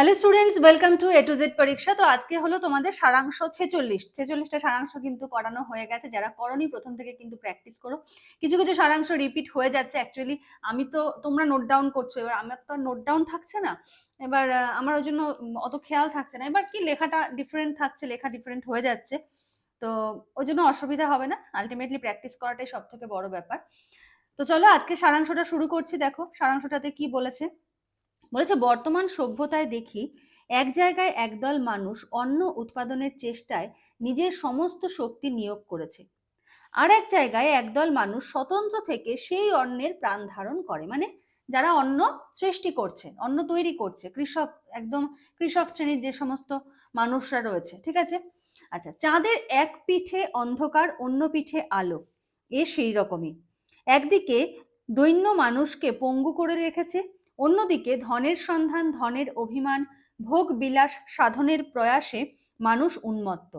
Hello students welcome to A to Z পরীক্ষা তো আজকে হলো তোমাদের সারাংশ ছেচল্লিশ। ছেচল্লিশটা সারাংশ কিন্তু করানো হয়ে গেছে। যারা করনি, প্রথম থেকে কিন্তু প্র্যাকটিস করো। কিছু কিছু সারাংশ রিপিট হয়ে যাচ্ছে অ্যাকচুয়ালি আমি তো, তোমরা নোট ডাউন করছ। এবার আমার তো নোট ডাউন থাকছে না। এবার আমার ওই জন্য অত খেয়াল থাকছে না। এবার কি লেখাটা ডিফারেন্ট থাকছে, লেখা ডিফারেন্ট হয়ে যাচ্ছে। তো ওই জন্য অসুবিধা হবে না। আলটিমেটলি প্র্যাকটিস করাটাই সব থেকে বড় ব্যাপার। তো চলো আজকে সারাংশটা শুরু করছি। দেখো, সারাংশটাতে কি বলেছে? বলেছে, বর্তমান সভ্যতায় দেখি এক জায়গায় একদল মানুষ অন্ন উৎপাদনের চেষ্টায় নিজের সমস্ত শক্তি নিয়োগ করেছে। আর এক জায়গায় একদল মানুষ স্বতন্ত্র থেকে সেই অন্নের প্রাণ ধারণ করে। মানে যারা অন্ন সৃষ্টি করছে, অন্ন তৈরি করছে, কৃষক, একদম কৃষক শ্রেণির যে সমস্ত মানুষরা রয়েছে, ঠিক আছে? আচ্ছা চাঁদের এক পিঠে অন্ধকার, অন্য পিঠে আলো, এ সেই রকমই। একদিকে দৈন্য মানুষকে পঙ্গু করে রেখেছে অন্যদিকে ধনের সন্ধান, ধনের অভিমান, ভোগ বিলাস সাধনের প্রয়াসে মানুষ উন্মত্ত।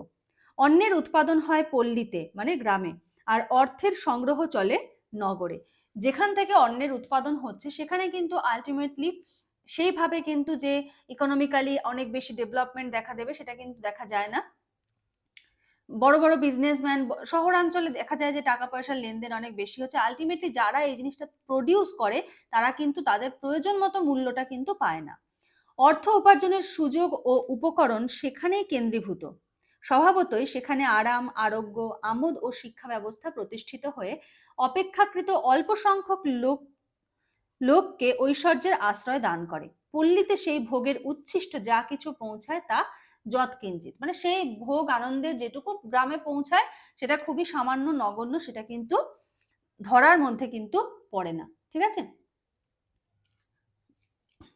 অন্যের উৎপাদন হয় পল্লীতে মানে গ্রামে, আর অর্থের সংগ্রহ চলে নগরে। যেখান থেকে অন্যের উৎপাদন হচ্ছে, সেখানে কিন্তু আলটিমেটলি সেইভাবে কিন্তু যে ইকোনমিক্যালি অনেক বেশি ডেভেলপমেন্ট দেখা দেবে, সেটা কিন্তু দেখা যায় না। বড় বড় বিজনেসম্যান শহরাঞ্চলে দেখা যায় যে টাকা পয়সার লেনদেন অনেক বেশি হচ্ছে। আলটিমেটলি যারা এই জিনিসটা প্রডিউস করে, তারা কিন্তু তাদের প্রয়োজন মতো মূল্যটা কিন্তু পায় না। অর্থ উপার্জনের সুযোগ ও উপকরণ সেখানেই কেন্দ্রীভূত। স্বভাবতই সেখানে আরাম, আরোগ্য, আমোদ ও শিক্ষা ব্যবস্থা প্রতিষ্ঠিত হয়ে অপেক্ষাকৃত অল্প সংখ্যক লোক, লোককে ঐশ্বর্যের আশ্রয় দান করে। পল্লীতে সেই ভোগের উচ্ছিষ্ট যা কিছু পৌঁছায় তা যৎকিঞ্চিত মানে সেই ভোগ আনন্দের যেটুকু গ্রামে পৌঁছায়, সেটা খুবই সামান্য নগণ্য, সেটা কিন্তু ধরার মধ্যে কিন্তু পড়ে না। ঠিক আছে?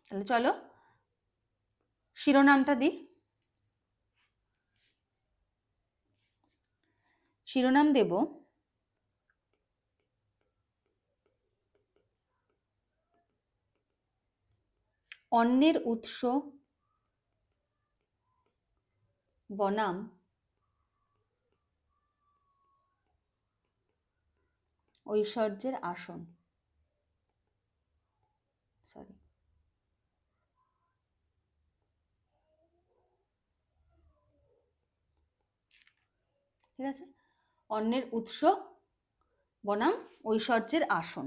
তাহলে চলো, শিরোনামটা দিই। শিরোনাম দেব। অন্যের উৎস বনাম। ঐশ্বর্যের আসন। সরি ঠিক আছে? অন্যের উৎস বনাম ঐশ্বর্যের আসন।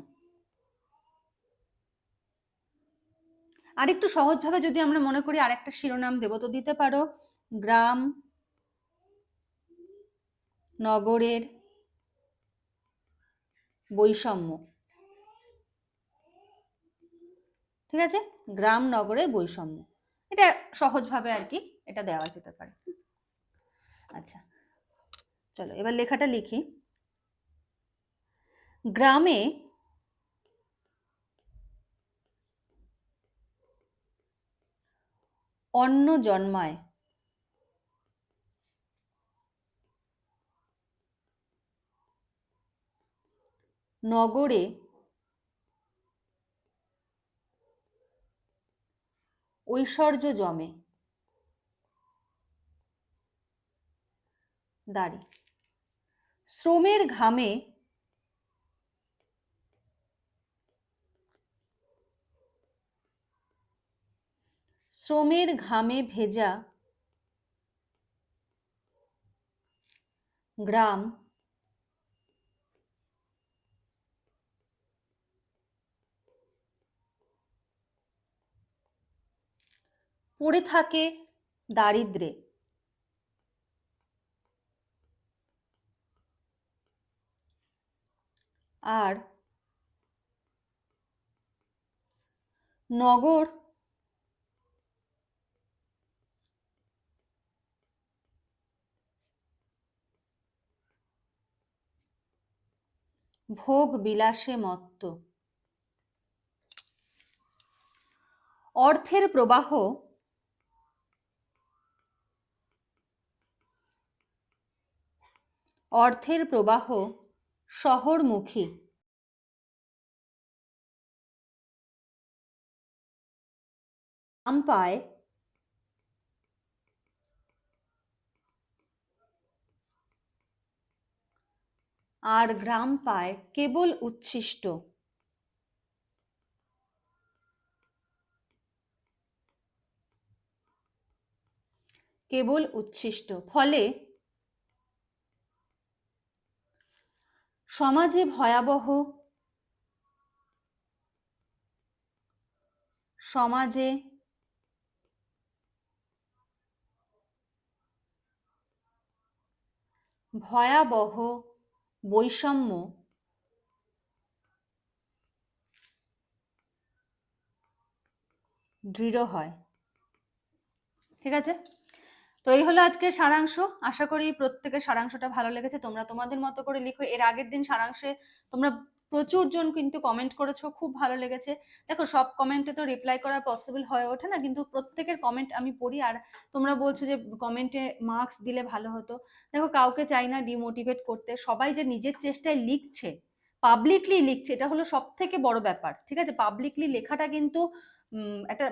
আরেকটু সহজভাবে যদি আমরা মনে করি আরেকটা শিরোনাম দেব, তো দিতে পারো। গ্রাম, নগরের বৈষম্য। ঠিক আছে? গ্রাম, নগরের বৈষম্য। এটা সহজভাবে আর কি এটা দেওয়া যেতে পারে। আচ্ছা চলো এবার লেখাটা লিখি। গ্রামে অন্ন জন্মায়। নগরে ঐশ্বর্য জমে। দাড়ি। শ্রমের ঘামে শ্রমের ঘামে ভেজা গ্রাম পড়ে থাকে দারিদ্রে। আর নগর ভোগ বিলাসে মত্ত। অর্থের প্রবাহ অর্থের প্রবাহ শহরমুখী। পায়। আর গ্রাম পায় কেবল উচ্ছিষ্ট। কেবল উচ্ছিষ্ট। ফলে সমাজে ভয়াবহ সমাজে ভয়াবহ বৈষম্য দৃঢ় হয়। ঠিক আছে? তো এই হলো আজকের সারাংশ। আশা করি প্রত্যেকের সারাংশটা ভালো লেগেছে। তোমরা তোমাদের মতো করে লিখো। এর আগের দিন সারাংশে তোমরা প্রচুর জন কিন্তু কমেন্ট করেছ। খুব ভালো লেগেছে। দেখো, সব কমেন্টে তো রিপ্লাই করা পসিবল হয়ে ওঠে না, কিন্তু প্রত্যেকের কমেন্ট আমি পড়ি। আর তোমরা বলছো যে কমেন্টে মার্কস দিলে ভালো হতো। দেখো, কাউকে চাই না ডিমোটিভেট করতে। সবাই যে নিজের চেষ্টায় লিখছে পাবলিকলি লিখছে, এটা হলো সব থেকে বড় ব্যাপার, ঠিক আছে? পাবলিকলি লেখাটা কিন্তু একটা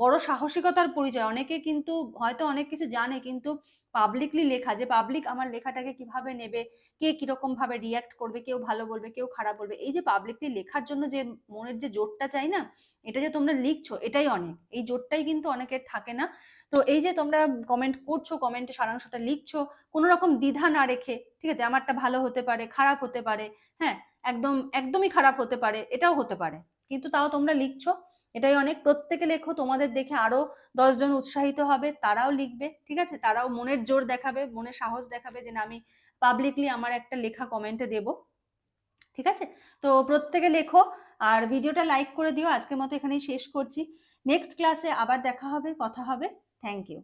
বড় সাহসিকতার পরিচয়। অনেকে কিন্তু হয়তো অনেক কিছু জানে, কিন্তু পাবলিকলি লেখা, যে পাবলিক আমার লেখাটাকে কীভাবে নেবে, কে কীরকম ভাবে রিয়াক্ট করবে, কেউ ভালো বলবে, কেউ খারাপ বলবে, এই যে পাবলিকলি লেখার জন্য যে মনের যে জোরটা চাই না, এটা যে তোমরা লিখছো, এটাই অনেক। এই জোরটাই কিন্তু অনেকের থাকে না। তো এই যে তোমরা কমেন্ট করছ কমেন্টে সারাংশটা লিখছো, কোনো রকম দ্বিধা না রেখে, ঠিক আছে, আমারটা ভালো হতে পারে, খারাপ হতে পারে হ্যাঁ একদম, একদমই খারাপ হতে পারে, এটাও হতে পারে। কিন্তু তাও তোমরা লিখছো, এটাই অনেক, প্রত্যেকে লেখো, তোমাদের দেখে আরও দশজন উৎসাহিত হবে, তারাও লিখবে, ঠিক আছে, তারাও মনের জোর দেখাবে, মনের সাহস দেখাবে যে না, আমি পাবলিকলি আমার একটা লেখা কমেন্টে দেব, ঠিক আছে? তো প্রত্যেকে লেখো, আর ভিডিওটা লাইক করে দিও, আজকের মতো এখানেই শেষ করছি। নেক্সট ক্লাসে আবার দেখা হবে, কথা হবে। Thank you